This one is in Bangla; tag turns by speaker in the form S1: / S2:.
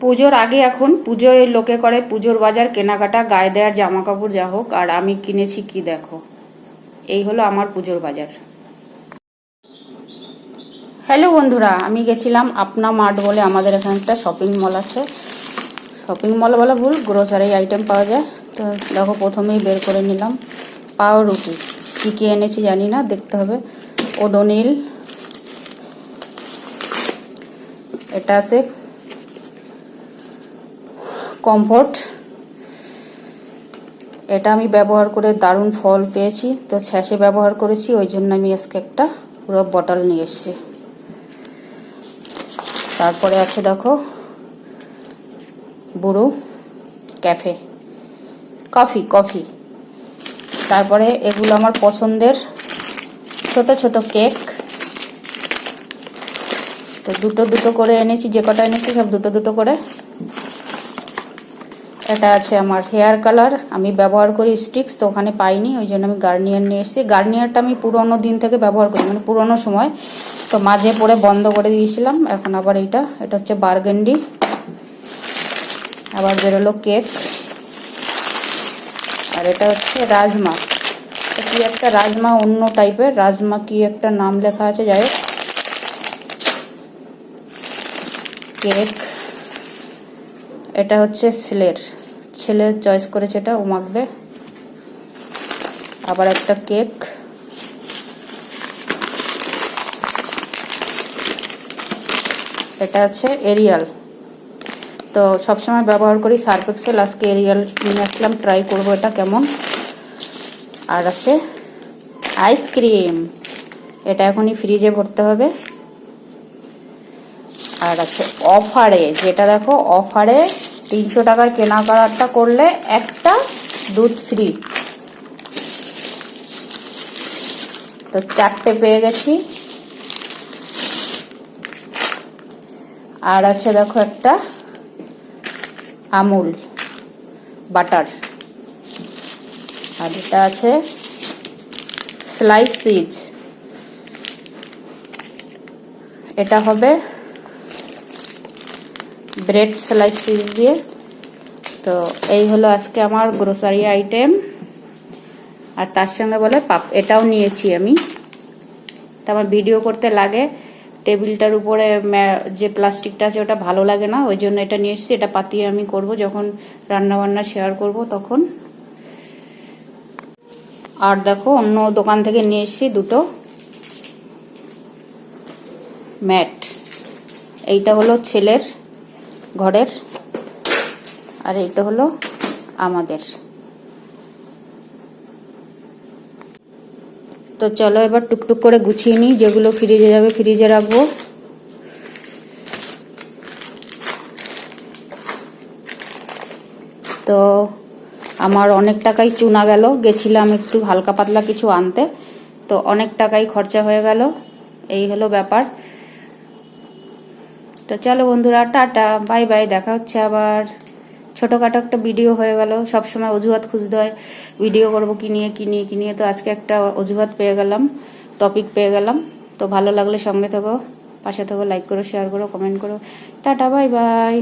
S1: পুজোর আগে এখন পুজোয় লোকে করে পুজোর বাজার, কেনাকাটা, গায়ে দেওয়ার জামা কাপড় যা হোক, আর আমি কিনেছি কি দেখো। এই হলো আমার পুজোর বাজার। হ্যালো বন্ধুরা, আমি গেছিলাম আপনা মার্ট বলে আমাদের এখানে একটা শপিং মল আছে। শপিং মল বলা ভুল গ্রোসারি আইটেম পাওয়া যায়। তো দেখো, প্রথমেই বের করে নিলাম। পাও রুটি কী কী এনেছি জানি না, দেখতে হবে। ওডোনিল। এটা আছে কমফোর্ট এটা আমি ব্যবহার করে দারুণ ফল পেয়েছি, তো ছ্যাঁচে ব্যবহার করেছি, ওই জন্য আমি আজকে একটা পুরো বটল নিয়ে এসেছি। তারপরে আছে দেখো, বুড়ো ক্যাফে কফি কফি তারপরে এগুলো আমার পছন্দের ছোট ছোট কেক তো দুটো দুটো করে এনেছি, যে কটা এনেছি সব দুটো দুটো করে। এটা আছে আমার হেয়ার কালার আমি ব্যবহার করি স্টিক্স তো ওখানে পাইনি, ওই জন্য আমি গার্নিয়ার নিয়ে এসেছি। গার্নিয়ারটা আমি পুরোনো দিন থেকে ব্যবহার করি মানে পুরোনো সময়। তো মাঝে পরে বন্ধ করে দিয়েছিলাম, এখন আবার এইটা, এটা হচ্ছে বার্গেন্ডি। আবার বেরোলো কেক আর এটা হচ্ছে রাজমা। কি একটা রাজমা, অন্য টাইপের রাজমা কি একটা নাম লেখা আছে, যাই কেক এটা হচ্ছে ছেলের ছেলের চয়েস করেছে এটা, ও মাখবে। আবার একটা কেক। এটা আছে এরিয়াল। তো সবসময় ব্যবহার করি সার্ফ এক্সেল আজকে এরিয়াল নিয়ে আসলাম, ট্রাই করব এটা কেমন। আর আছে আইসক্রিম, এটা এখনই ফ্রিজে ভরতে হবে। আর আছে অফারে, যেটা দেখো অফারে তিনশো টাকার কেনাকাটা করলে একটা দুধ ফ্রি তো চারটে পেয়ে গেছি। আর আছে দেখো একটা আমুল, বাটার। আর এটা আছে স্লাইস সিজ এটা হবে ব্রেড স্লাইস চিজ দিয়ে। তো এই হলো আজকে আমার গ্রোসারি আইটেম আর তার সঙ্গে বলে পাপ, এটাও নিয়েছি আমি। এটা আমার ভিডিও করতে লাগে। টেবিলটার উপরে যে প্লাস্টিকটা আছে ওটা ভালো লাগে না, ওই জন্য এটা নিয়ে এসেছি। এটা পাতিয়ে আমি করব যখন রান্না বান্না শেয়ার করব তখন। আর দেখো, অন্য দোকান থেকে নিয়ে এসেছি দুটো। ম্যাট। এইটা হলো ছেলের ঘরের। আর এটা হলো আমাদের। তো চলো এবার টুকটুক করে গুছিয়ে নিই, যেগুলো ফ্রিজে যাবে ফ্রিজে রাখব। তো আমার অনেক টাকাই চুনা গেল, গেছিলাম একটু হালকা পাতলা কিছু আনতে। তো অনেক টাকাই খরচা হয়ে গেল। এই হলো ব্যাপার। তো চলো বন্ধুরা, টাটা, বাই বাই, দেখা হচ্ছে আবার। ছোটোখাটো একটা ভিডিও হয়ে গেল, সবসময় অজুহাত খুঁজতে হয় ভিডিও করব কি নিয়ে কি নিয়ে কি নিয়ে। তো আজকে একটা অজুহাত পেয়ে গেলাম টপিক পেয়ে গেলাম। তো ভালো লাগলে সঙ্গে থাকো, পাশে থাকো লাইক করো শেয়ার করো কমেন্ট করো। Tata, bye bye.